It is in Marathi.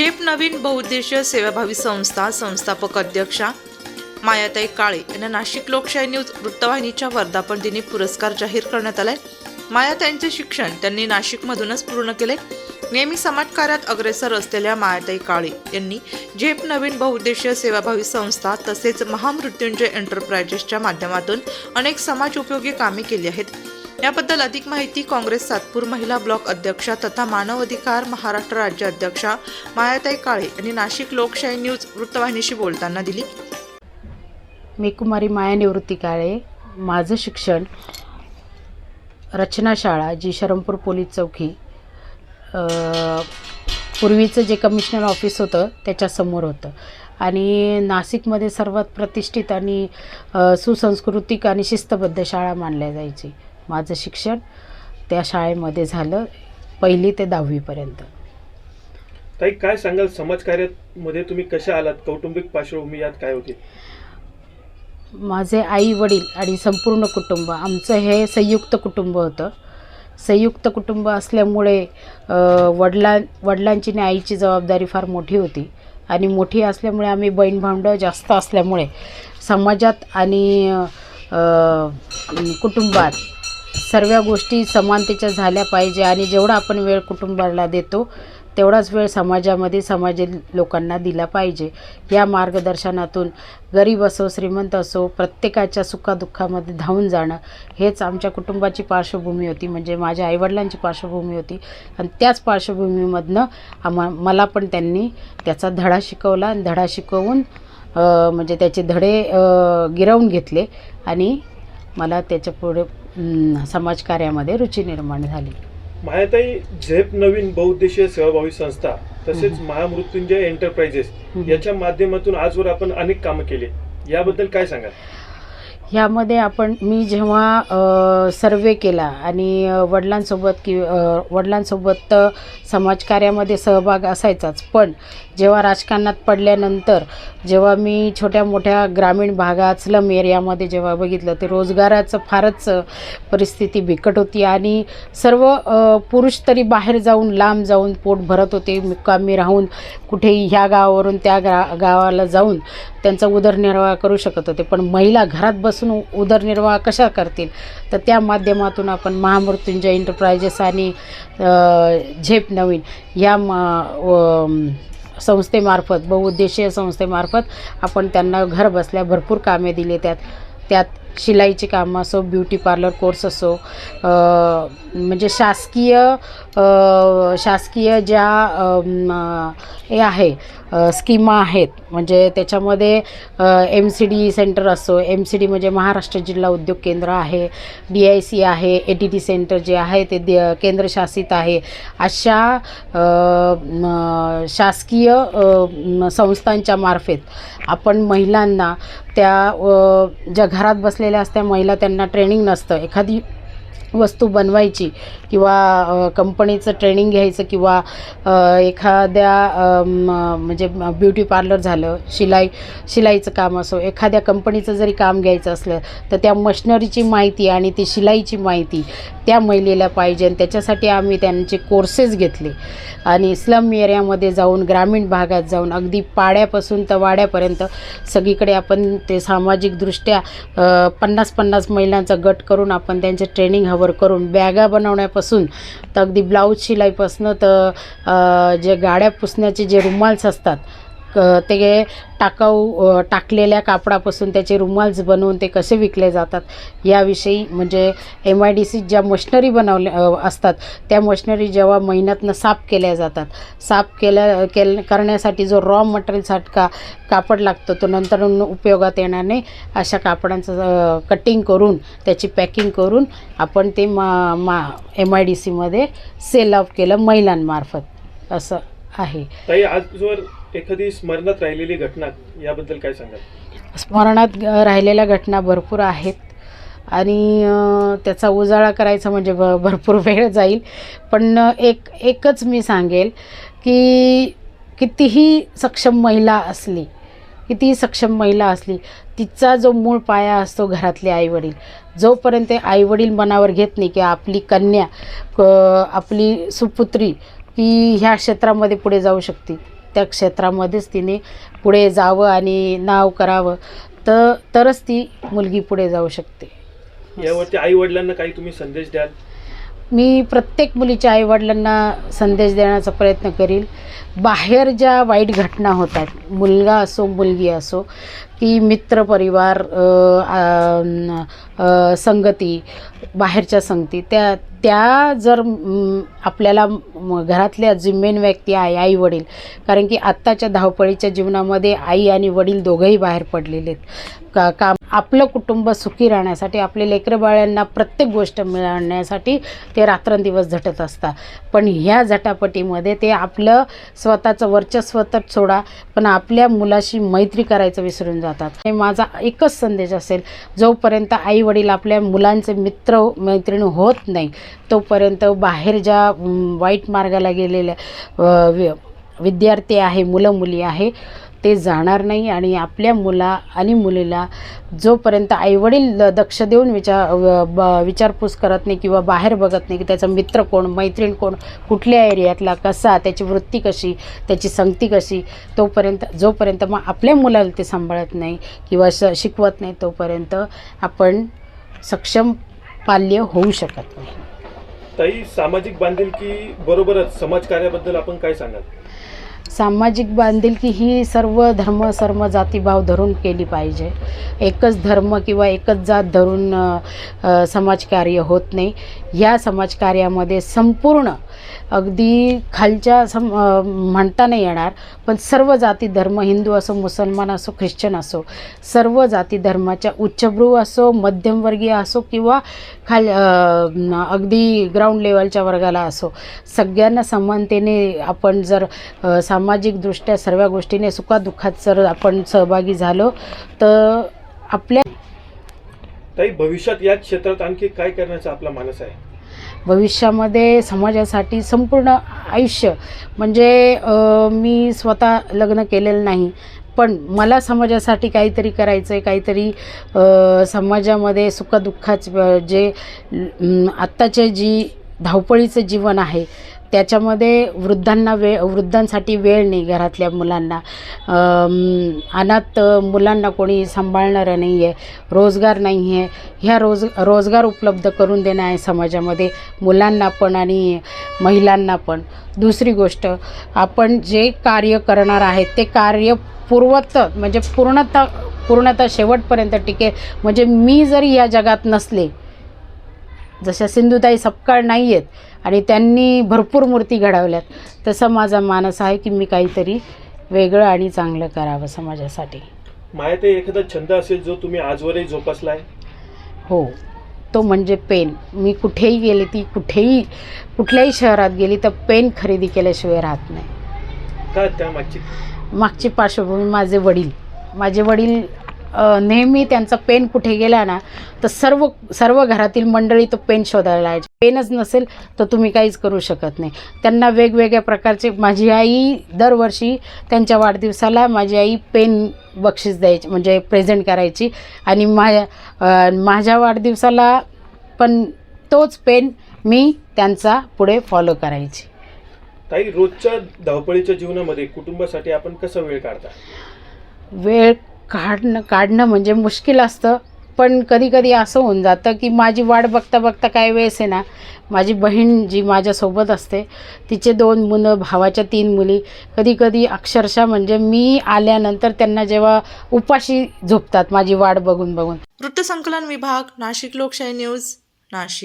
जेप नवीन बहुउद्देशीय सेवाभावी संस्था संस्थापक अध्यक्षा मायाताई काळे यांना नाशिक लोकशाही न्यूज वृत्तवाहिनीच्या वर्धापन दिनी पुरस्कार जाहीर करण्यात आलाय. मायाताईंचे शिक्षण त्यांनी नाशिकमधूनच पूर्ण केले. नेहमी समाजकार्यात अग्रेसर असलेल्या मायाताई काळे यांनी झेप नवीन बहुउद्देशीय सेवाभावी संस्था तसेच महामृत्युंजय एंटरप्राइजेसच्या माध्यमातून अनेक समाज उपयोगी कामे केली आहेत. याबद्दल अधिक माहिती काँग्रेस सातपूर महिला ब्लॉक अध्यक्षा तथा मानव अधिकार महाराष्ट्र राज्य अध्यक्षा मायाताई काळे यांनी नाशिक लोकशाही न्यूज वृत्तवाहिनीशी बोलताना दिली. मी कुमारी माया निवृत्ती काळे माझं शिक्षण रचना शाळा जी शरमपूर पोलीस चौकी. पूर्वीचं जे कमिशनर ऑफिस होतं त्याच्यासमोर होतं. आणि नाशिकमध्ये सर्वात प्रतिष्ठित आणि सुसंस्कृतिक आणि शिस्तबद्ध शाळा मानल्या जायची. माझं शिक्षण त्या शाळेमध्ये झालं पहिली ते दहावीपर्यंत. ताई काय सांगाल? समाजकार्यामध्ये तुम्ही कशा आलात? कौटुंबिक पार्श्वभूमी यात काय होती? माझे आई वडील आणि संपूर्ण कुटुंब आमचं हे संयुक्त कुटुंब होतं. संयुक्त कुटुंब असल्यामुळे वडिलां वडिलांची आणि आईची जबाबदारी फार मोठी होती. आणि मोठी असल्यामुळे आम्ही बहीण भावंडं जास्त असल्यामुळे समाजात आणि कुटुंबात सर्व गोष्टी समानतेच्या झाल्या पाहिजे आणि जेवढा आपण वेळ कुटुंबाला देतो तेवढाच वेळ समाजामध्ये समाजातील लोकांना दिला पाहिजे. या मार्गदर्शनातून गरीब असो श्रीमंत असो प्रत्येकाच्या सुखादुःखामध्ये धावून जाणं हेच आमच्या कुटुंबाची पार्श्वभूमी होती म्हणजे माझ्या आईवडिलांची पार्श्वभूमी होती. आणि त्याच पार्श्वभूमीमधनं आम्हा मला पण त्यांनी त्याचा धडा शिकवला आणि धडा शिकवून म्हणजे त्याचे धडे गिरवून घेतले आणि मला त्याच्या पुढे समाजकार्यामध्ये रुची निर्माण झाली. मायाताई झेप नवीन बहुउद्देशीय सेवाभावी संस्था तसेच महामृत्युंजय एंटरप्राइजेस. याच्या माध्यमातून आजवर आपण अनेक कामं केली. याबद्दल काय सांगाल? ह्यामध्ये आपण मी जेव्हा सर्वे केला आणि वडिलांसोबत कि वडिलांसोबत समाजकार्यामध्ये सहभाग असायचाच पण जेव्हा राजकारणात पडल्यानंतर जेव्हा मी छोट्या मोठ्या ग्रामीण भागात स्लम एरियामध्ये जेव्हा बघितलं ते रोजगाराचं फारच परिस्थिती बिकट होती आणि सर्व पुरुष तरी बाहेर जाऊन लांब जाऊन पोट भरत होते मुक्कामी राहून कुठेही ह्या गावावरून त्या गा गावाला जाऊन त्यांचा उदरनिर्वाह करू शकत होते. पण महिला घरात बसून उदरनिर्वाह कशा करतील? तर त्या माध्यमातून आपण महामृत्युंजय एंटरप्राइजेस आणि झेप नवीन या मा व- संस्थेमार्फत बहुउद्देशीय संस्थेमार्फत आपण त्यांना घर बसल्या भरपूर कामे दिली त्यात. त्यात शिलाईची कामं असो ब्युटी पार्लर कोर्स असो म्हणजे शासकीय शासकीय ज्या हे आहे स्कीमा आहेत म्हणजे त्याच्यामध्ये एम सी डी सेंटर असो एम सी डी म्हणजे महाराष्ट्र जिल्हा उद्योग केंद्र आहे डी आय सी आहे ए टी टी सेंटर जे आहे ते द केंद्रशासित आहे अशा शासकीय संस्थांच्या मार्फत आपण महिलांना त्या ज्या घरात असलेल्या असत्या महिला त्यांना ट्रेनिंग नसतं. एखादी वस्तू बनवायची किंवा कंपनीचं ट्रेनिंग घ्यायचं किंवा एखाद्या म्हणजे ब्युटी पार्लर झालं शिलाई शिलाईचं काम असो एखाद्या कंपनीचं जरी काम घ्यायचं असलं तर त्या मशनरीची माहिती आणि ती शिलाईची माहिती त्या महिलेला पाहिजे आणि त्याच्यासाठी आम्ही त्यांचे कोर्सेस घेतले. आणि स्लम एरियामध्ये जाऊन ग्रामीण भागात जाऊन अगदी पाड्यापासून तर वाड्यापर्यंत सगळीकडे आपण ते सामाजिकदृष्ट्या पन्नास पन्नास महिलांचा गट करून आपण त्यांचे ट्रेनिंग हवर करून बॅगा बनवण्यापासून तर अगदी ब्लाऊज शिलाईपासनं तर जे गाड्या पुसण्याचे जे रुमाल्स असतात क- ते टाकाऊ टाकलेल्या कापडापासून त्याचे रुमाल्स बनवून ते कसे विकले जातात याविषयी म्हणजे एम आय डी सी ज्या मशनरी बनवल्या असतात त्या मशनरी जेव्हा महिन्यातनं साफ केल्या जातात साफ केल्या केल करण्यासाठी जो रॉ मटेरियलसाठी का कापड लागतो तो नंतर उपयोगात येणार नाही अशा कापडांचं कटिंग करून त्याची पॅकिंग करून आपण ते मा मा एम आय डी सीमध्ये सेल ऑफ केलं महिलांमार्फत. असं आहे. एखादी स्मरणात राहिलेली घटना याबद्दल काय सांगाल? स्मरणात ग- राहिलेल्या घटना भरपूर आहेत. आणि अ, त्याचा उजाळा करायचा म्हणजे भ भरपूर वेळ जाईल. पण एक एकच मी सांगेल की कितीही सक्षम महिला असली कितीही सक्षम महिला असली तिचा जो मूळ पाया असतो घरातले आईवडील जोपर्यंत आईवडील मनावर घेत नाही की आपली कन्या क आपली सुपुत्री ही ह्या क्षेत्रामध्ये पुढे जाऊ शकते. त्या क्षेत्रामध्येच तिने पुढे जावं आणि नाव करावं. तर तरच ती मुलगी पुढे जाऊ शकते. यावरती आई वडिलांना काही तुम्ही संदेश द्याल? मी प्रत्येक मुलीच्या आईवडिलांना संदेश देण्याचा प्रयत्न करील. बाहेर ज्या वाईट घटना होतात मुलगा असो मुलगी असो की मित्रपरिवार परिवार संगती बाहेरच्या संगती त्या त्या जर आपल्याला घरातल्या जी मेन व्यक्ती आहे आई वडील कारण की आत्ताच्या धावपळीच्या जीवनामध्ये आई आणि वडील दोघंही बाहेर पडलेले आहेत. का काम आपलं कुटुंब सुखी राहण्यासाठी आपले लेकरबाळ्यांना प्रत्येक गोष्ट मिळवण्यासाठी ते रात्रंदिवस झटत असतात. पण ह्या झटापटीमध्ये ते आपलं स्वतःचं वर्चस्व तर सोडा पण आपल्या मुलाशी मैत्री करायचं विसरून जातात. हे माझा एकच संदेश असेल जोपर्यंत आई वडील आपल्या मुलांचे मित्र मैत्रीण होत नाही तोपर्यंत बाहेर ज्या वाईट मार्गाला गेलेल्या विद्यार्थी आहे मुलं मुली आहे ते जाणार नाही आणि आपल्या मुला आणि मुलीला जोपर्यंत आईवडील दक्ष देऊन विचार ब- विचारपूस करत नाही किंवा बाहेर बघत नाही की त्याचा मित्र कोण मैत्रीण कोण कुठल्या एरियातला कसा त्याची वृत्ती कशी त्याची संगती कशी तोपर्यंत जोपर्यंत मग आपल्या मुलाला ते सांभाळत नाही किंवा श शिकवत नाही तोपर्यंत आपण सक्षम पाल्य होऊ शकत नाही. ताई सामाजिक बांधिलकी बरोबरच समाजकार्याबद्दल आपण काय सांगाल? सामाजिक बांधिलकी ही सर्व धर्म सर्व जातीभाव धरून केली पाहिजे. एकच धर्म किंवा एकच जात धरून समाजकार्य होत नाही. या समाजकार्यामध्ये संपूर्ण अगदी खालच्या सम म्हणता नाही येणार पण सर्व जाती धर्म हिंदू असो मुसलमान असो ख्रिश्चन असो सर्व जाती धर्माच्या उच्चभ्रू असो मध्यमवर्गीय असो किंवा खाल अगदी ग्राउंड लेवलच्या वर्गाला असो सगळ्यांना समानतेने आपण जर सामाजिकदृष्ट्या सर्व गोष्टीने सुखादुःखात जर आपण सहभागी झालो तर आपल्या ताई भविष्यात या क्षेत्रात आणखी काय करण्याचा आपला मानस आहे? भविष्यामध्ये समाजासाठी संपूर्ण आयुष्य म्हणजे मी स्वतः लग्न केलेलं नाही पण मला समाजासाठी काहीतरी करायचं आहे काहीतरी समाजामध्ये सुखदुःखाचं जे आत्ताचे जी धावपळीचं जीवन आहे. त्याच्यामध्ये वृद्धांना वेळ वृद्धांसाठी वेळ नाही घरातल्या मुलांना. अनाथ मुलांना कोणी सांभाळणारं नाही आहे रोजगार नाही आहे ह्या रोज रोजगार उपलब्ध करून देणं आहे समाजामध्ये मुलांना पण आणि महिलांना पण. दुसरी गोष्ट आपण जे कार्य करणार आहेत ते कार्य पूर्वत म्हणजे पूर्णतः पूर्णतः शेवटपर्यंत टिकेल. म्हणजे मी जरी या जगात नसले जशा सिंधुताई सपकाळ नाही आहेत आणि त्यांनी भरपूर मूर्ती घडवल्यात तसा माझा मानस आहे की मी काहीतरी वेगळं आणि चांगलं करावं समाजासाठी. मायाताई एखादा छंद असेल जो तुम्ही आजवरही जोपासलाय? हो तो म्हणजे पेन. मी कुठेही गेले ती कुठेही कुठल्याही शहरात गेली तर पेन खरेदी केल्याशिवाय राहत नाही. का त्यामागची मागची पार्श्वभूमी माझे वडील. माझे वडील नेहमी त्यांचा पेन कुठे गेला ना तर सर्व सर्व घरातील मंडळी तो पेन शोधायला यायचे पेनच नसेल तर तुम्ही काहीच करू शकत नाही. त्यांना वेगवेगळ्या प्रकारचे माझी आई दरवर्षी त्यांच्या वाढदिवसाला माझी आई पेन बक्षीस द्यायची म्हणजे प्रेझेंट करायची. आणि माझ्या माझ्या वाढदिवसाला पण तोच पेन मी त्यांचा पुढे फॉलो करायची. ताई रोजच्या धावपळीच्या जीवनामध्ये कुटुंबासाठी आपण कसा वेळ काढता? वेळ काढणं काढणं म्हणजे मुश्किल असतं. पण कधी कधी असं होऊन जातं की माझी वाट बघता बघता काय वेळेस आहे ना माझी बहीण जी माझ्यासोबत असते तिचे दोन मुलं भावाच्या तीन मुली कधी कधी अक्षरशः म्हणजे मी आल्यानंतर त्यांना जेव्हा उपाशी झोपतात माझी वाट बघून बघून वृत्तसंकलन विभाग नाशिक लोकशाही न्यूज नाशिक.